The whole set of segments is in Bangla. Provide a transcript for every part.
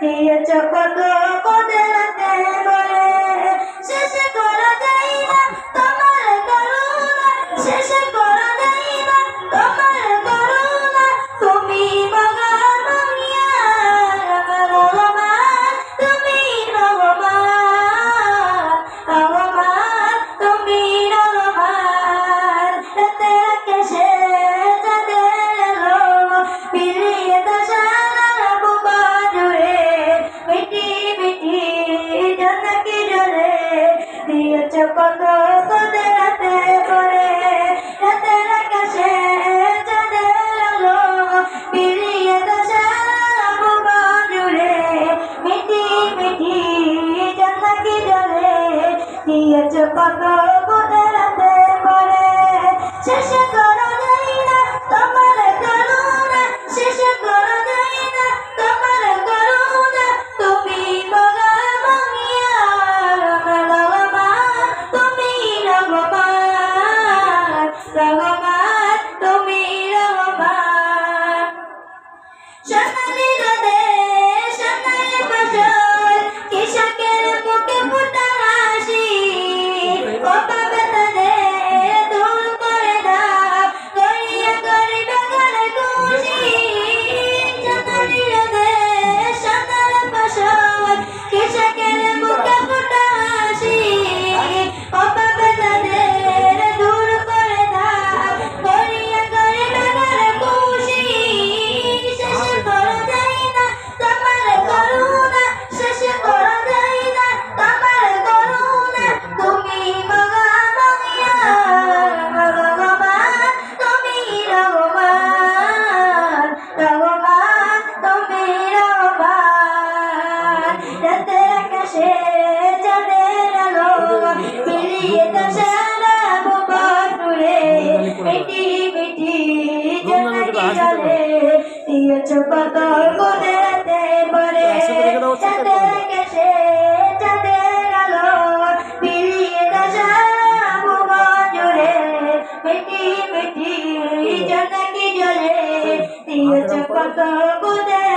দিয়েছ কত কত কত কদরাতে করে রাতের আকাশে চাঁদের আলো বিরিয়ে দশা জুড়ে মিটি মিটি জানাকি জলে দিয়েছ কত কদরাতে করে শেষে 全方面 এটা সারা বকর তুলে মিটি মিটি জনকি জলে। দিয়েছ কত কোলেতে পরে চাঁদের কেশে চাঁদের আলো মিলিয়ে দশারা বকর জুড়ে মিটি মিটি জনকি জলে। দিয়েছ কত কোলেতে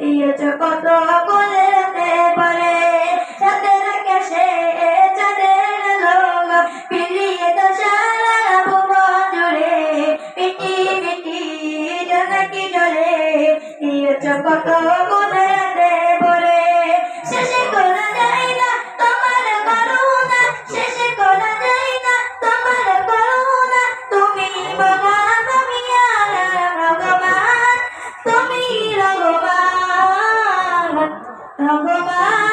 দিয়েছে কত কোলেতে পারে চাঁদের আকাশে চাঁদের লোক পিলিয়ে তো সারা ভুবন জুড়ে মিটি মিটি জানাকি জলে দিয়েছে কত কোলেতে Não provar.